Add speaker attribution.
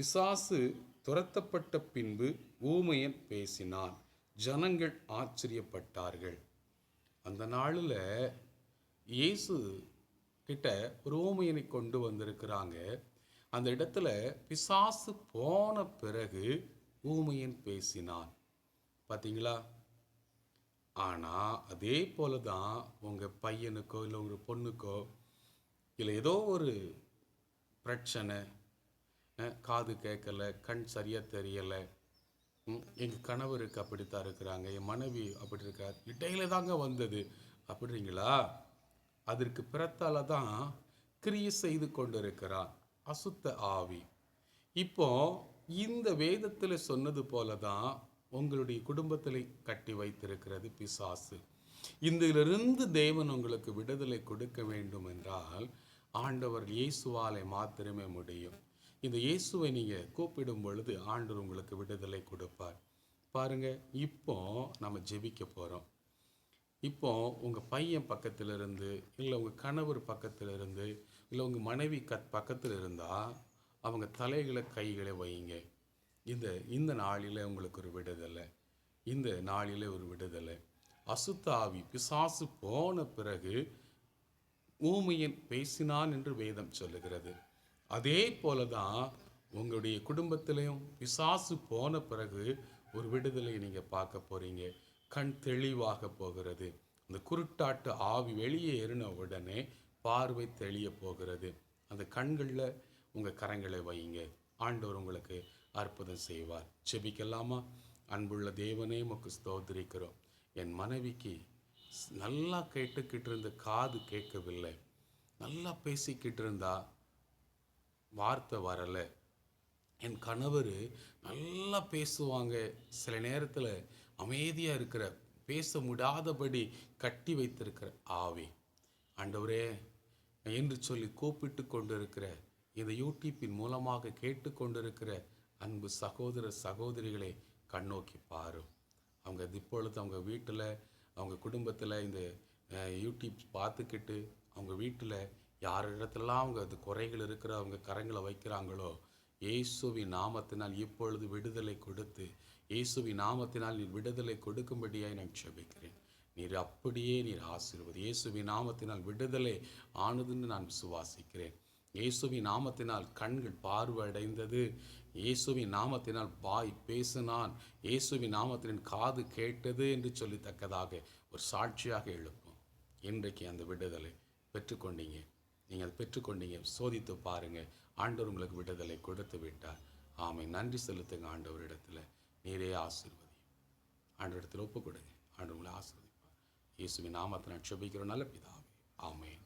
Speaker 1: பிசாசு துரத்தப்பட்ட பின்பு ஊமையன் பேசினான். ஜனங்கள் ஆச்சரியப்பட்டார்கள். அந்த நாளில் இயேசு கிட்ட ஒரு ஊமையனை கொண்டு வந்திருக்கிறாங்க. அந்த இடத்துல பிசாசு போன பிறகு ஊமையன் பேசினான். பார்த்தீங்களா ஆனால் அதே போல தான் உங்கள் பையனுக்கோ இல்லை உங்கள் பொண்ணுக்கோ இல்லை ஏதோ ஒரு பிரச்சனை காது கேட்கல கண் சரியாக தெரியலை. எங்கள் கணவருக்கு அப்படித்தான் இருக்கிறாங்க என் மனைவி அப்படி இருக்கார் இடையில தாங்க வந்தது. அப்படிங்களா அதற்கு பிறத்தால தான் கிரியை செய்து கொண்டிருக்கிறான் அசுத்த ஆவி. இப்போ இந்த வேதத்தில் சொன்னது போல தான் உங்களுடைய குடும்பத்தில் கட்டி வைத்திருக்கிறது பிசாசு. இதிலிருந்து தேவன் உங்களுக்கு விடுதலை கொடுக்க வேண்டும் என்றால் ஆண்டவர் இயேசுவாலை மாத்திரமே முடியும். இந்த இயேசுவை நீங்கள் கூப்பிடும் பொழுது ஆண்டவர் உங்களுக்கு விடுதலை கொடுப்பார். பாருங்க இப்போ நம்ம ஜெபிக்க போகிறோம் இப்போ உங்கள் பையன் பக்கத்தில் இருந்து இல்லை உங்கள் கணவர் பக்கத்தில் இருந்து இல்லை உங்கள் மனைவி கத் பக்கத்தில் இருந்தால் அவங்க தலைகளை கைகளை வையுங்க இந்த இந்த நாளில் உங்களுக்கு ஒரு விடுதலை. இந்த நாளில் ஒரு விடுதலை. அசுத்த ஆவி பிசாசு போன பிறகு ஊமையன் பேசினான் என்று வேதம் சொல்லுகிறது. அதே போல தான் உங்களுடைய குடும்பத்திலையும் பிசாசு போன பிறகு ஒரு விடுதலை நீங்கள் பார்க்க போகிறீங்க கண் தெளிவாக போகிறது. அந்த குருட்டாட்டு ஆவி வெளியே ஏறின உடனே பார்வை தெளிய போகிறது. அந்த கண்களில் உங்கள் கரங்களை வையுங்க. ஆண்டவர் உங்களுக்கு அற்புதம் செய்வார். செபிக்கலாமா அன்புள்ள தேவனே உமக்கு ஸ்தோத்திரிக்கிறோம். என் மனைவிக்கு நல்லா கேட்டுக்கிட்டு இருந்த காது கேட்கவில்லை. நல்லா பேசிக்கிட்டு இருந்தா வார்த்தை வரலை. என் கணவர் நல்லா பேசுவாங்க. சில நேரத்தில் அமைதியாக இருக்கிற பேச முடியாதபடி கட்டி வைத்திருக்கிற ஆவி. ஆண்டவரே என்று சொல்லி கூப்பிட்டு கொண்டிருக்கிற இந்த யூடியூப்பின் மூலமாக கேட்டுக்கொண்டிருக்கிற அன்பு சகோதர சகோதரிகளை கண்ணோக்கி பாரும். அவங்க இப்பொழுது அவங்க வீட்டில் அவங்க குடும்பத்தில் இந்த யூடியூப் பார்த்துக்கிட்டு அவங்க வீட்டில் யார் இடத்துலலாம் அவங்க அது குறைகள் இருக்கிற அவங்க கரங்களை வைக்கிறாங்களோ இயேசுவின் நாமத்தினால் இப்பொழுது விடுதலை கொடுத்து இயேசுவின் நாமத்தினால் நீர் விடுதலை கொடுக்கும்படியாய் நான் செபிக்கிறேன் நீர் அப்படியே நீர் ஆசீர்வது இயேசுவின் நாமத்தினால் விடுதலை ஆனதுன்னு நான் விசுவாசிக்கிறேன் இயேசுவின் நாமத்தினால் கண்கள் பார்வையடைந்தது. இயேசுவின் நாமத்தினால் பாய் பேசினான். இயேசுவின் நாமத்தின் காது கேட்டது என்று சொல்லத்தக்கதாக ஒரு சாட்சியாக எழுப்பும். இன்றைக்கு அந்த விடுதலை பெற்றுக்கொண்டீங்க. நீங்கள் அதை பெற்றுக்கொண்டீங்க சோதித்து பாருங்கள். ஆண்டவர் உங்களுக்கு விடுதலை கொடுத்து விட்டார். ஆமை நன்றி செலுத்துங்க ஆண்டவரிடத்துல நீரே ஆசீர்வதி ஆண்டவரிடத்தில் ஒப்பு கொடுங்க ஆண்டவர் உங்களை ஆசீர்வதிப்பார். இயேசுவின் நாமத்தை நான் செபிக்கிறோம் நல்ல பிதாவே. ஆமேன்.